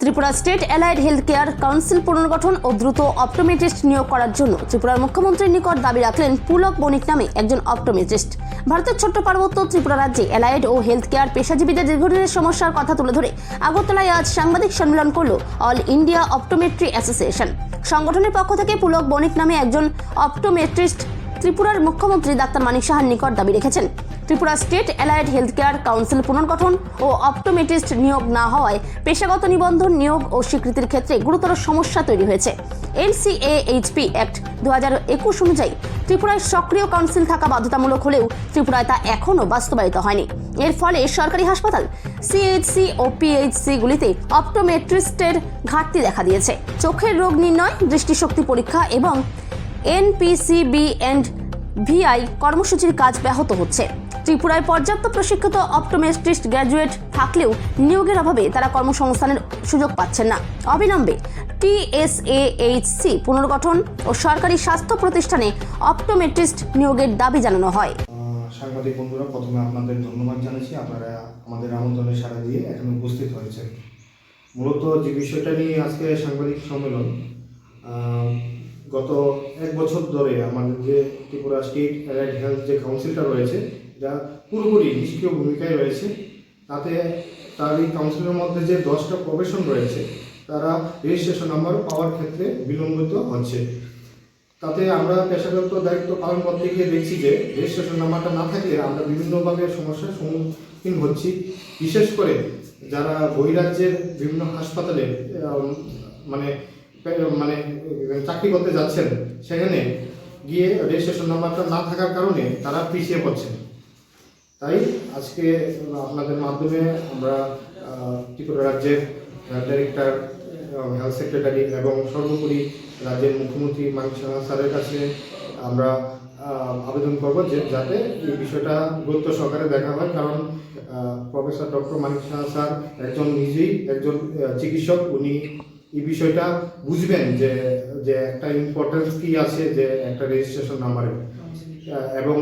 Tripura state allied health care council পুনর্গঠন ও দ্রুত অপটোমেট্রিস্ট নিয়োগ করার জন্য ত্রিপুরার মুখ্যমন্ত্রীর নিকট দাবি রাখলেন পুলক বণিক নামে একজন অপটোমেট্রিস্ট ভারতের ছোট্ট পার্বত্য ত্রিপুরা রাজ্যে অ্যালাইড ও হেলথ কেয়ার পেশাজীবীদের দীর্ঘদিনের সমস্যার কথা তুলে ধরে আগরতলায় আজ সাংবাদিক সম্মেলন করল অল ইন্ডিয়া অপটোমেট্রি অ্যাসোসিয়েশন। সংগঠনের পক্ষ থেকে পুলক বণিক নামে একজন অপটোমেট্রিস্ট ত্রিপুরার মুখ্যমন্ত্রী ডাক্তার মানিক সাহার নিকট দাবি রেখেছেন। Tripura state allied health care council পুনর্গঠন ও অপটোমেটিস্ট নিয়োগ না হওয়ায় পেশাগত নিবন্ধন নিয়োগ ও স্বীকৃতির ক্ষেত্রে গুরুতর সমস্যা তৈরি হয়েছে। এনসিএএইচপি অ্যাক্ট দু হাজার একুশ অনুযায়ী ত্রিপুরায় সক্রিয় কাউন্সিল থাকা বাধ্যতামূলক হলেও ত্রিপুরায় তা এখনও বাস্তবায়িত হয়নি। এর ফলে সরকারি হাসপাতাল সিএইচসি ও পিএইচসি গুলিতে অপটোমেট্রিস্টের ঘাটতি দেখা দিয়েছে। চোখের রোগ নির্ণয়, দৃষ্টিশক্তি পরীক্ষা এবং এনপিসিবি অ্যান্ড ভিআই কর্মসূচির কাজ ব্যাহত হচ্ছে। ত্রিপুরায় পর্যাপ্ত প্রশিক্ষিত অপটোমেট্রিস্ট গ্র্যাজুয়েট থাকলেও নিয়োগের অভাবে তারা কর্মসংস্থানের সুযোগ পাচ্ছেন না। অবিলম্বে টিএসএএইচসি পুনর্গঠন ও সরকারি স্বাস্থ্য প্রতিষ্ঠানে অপটোমেট্রিস্ট নিয়োগের দাবি জানানো হয়। সাংবাদিক বন্ধুরা, প্রথমে আপনাদের ধন্যবাদ জানাচ্ছি। আপনারা আমাদের আমন্ত্রণে সাড়া দিয়ে এখানে উপস্থিত হয়েছেন। মূলত যে বিষয়টা নিয়ে আজকে সাংবাদিক সম্মেলন গত এক বছর ধরে আমাদের যে ত্রিপুরা স্টেট অ্যালাইড হেলথ যে কাউন্সিলটা রয়েছে যা পুরোপুরি নিষ্ক্রিয় ভূমিকায় রয়েছে, তাতে তার এই কাউন্সিলের মধ্যে যে দশটা প্রবেশন রয়েছে, তারা রেজিস্ট্রেশন নাম্বার পাওয়ার ক্ষেত্রে বিলম্বিত হচ্ছে। তাতে আমরা পেশাগত দায়িত্ব পালন করতে গিয়ে দেখছি যে রেজিস্ট্রেশন নাম্বারটা না থাকলে আমরা বিভিন্নভাবে সমস্যার সম্মুখীন হচ্ছি। বিশেষ করে যারা বহিরাজ্যের বিভিন্ন হাসপাতালে মানে মানে চাকরি করতে যাচ্ছেন, সেখানে গিয়ে রেজিস্ট্রেশন নাম্বারটা না থাকার কারণে তারা পিছিয়ে পড়ছেন। তাই আজকে আপনাদের মাধ্যমে আমরা ত্রিপুরা রাজ্যের ডাইরেক্টর হেলথ সেক্রেটারি এবং সর্বোপরি রাজ্যের মুখ্যমন্ত্রী মানিক সাহা স্যারের কাছে আমরা আবেদন করব যে যাতে এই বিষয়টা গুরুত্ব সহকারে দেখা হয়। কারণ professor doctor Manik Saha sir একজন নিজেই একজন চিকিৎসক। উনি এই বিষয়টা বুঝবেন যে যে একটা ইম্পর্টেন্স কি আছে যে একটা রেজিস্ট্রেশন নাম্বারে এবং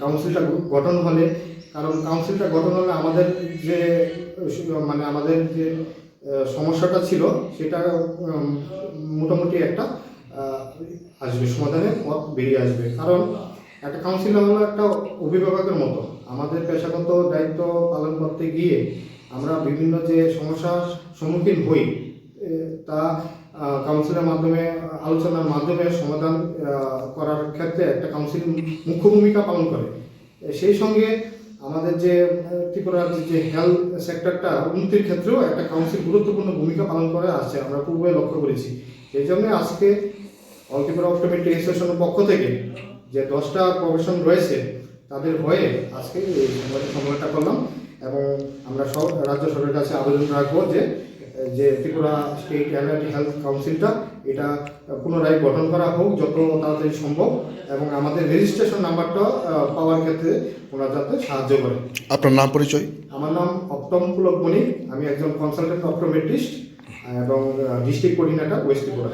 কাউন্সিলটা গঠন হলে কারণ কাউন্সিলটা গঠন হলে আমাদের যে মানে আমাদের যে সমস্যাটা ছিল, সেটা মোটামুটি একটা আসবে, সমাধানের পথ বেরিয়ে আসবে। কারণ একটা কাউন্সিল হলো একটা অভিভাবকের মতো। আমাদের পেশাগত দায়িত্ব পালন করতে গিয়ে আমরা বিভিন্ন যে সমস্যার সম্মুখীন হই তা কাউন্সিলের মাধ্যমে, আলোচনার মাধ্যমে সমাধান করার ক্ষেত্রে একটা কাউন্সিল মুখ্য ভূমিকা পালন করে। সেই সঙ্গে আমাদের যে ত্রিপুরার যে হেলথ সেক্টরটা উন্নতির ক্ষেত্রেও একটা কাউন্সিল গুরুত্বপূর্ণ ভূমিকা পালন করে আসছে, আমরা পূর্বে লক্ষ্য করেছি। এই জন্য আজকে অল ত্রিপুরা অপটোমেট্রিক অ্যাসোসিয়েশনের পক্ষ থেকে যে দশটা প্রফেশন রয়েছে, তাদের হয়ে আজকে এই সম্মেলনটা করলাম এবং আমরা সব, রাজ্য সরকারের কাছে আবেদন রাখব যে যে ত্রিপুরা স্টেট অ্যালার্ট হেলথ কাউন্সিলটা এটা পুনরায় গঠন করা হোক যত তাড়াতাড়ি সম্ভব এবং আমাদের রেজিস্ট্রেশন নাম্বারটা পাওয়ার ক্ষেত্রে ওনার যাতে সাহায্য করে। আপনার নাম পরিচয়? আমার নাম অপ্তম পুলক বণিক আমি একজন কনসালটেন্ট অপটোমেট্রিস্ট এবং ডিস্ট্রিক্ট কোঅর্ডিনেটর ওয়েস্ট ত্রিপুরা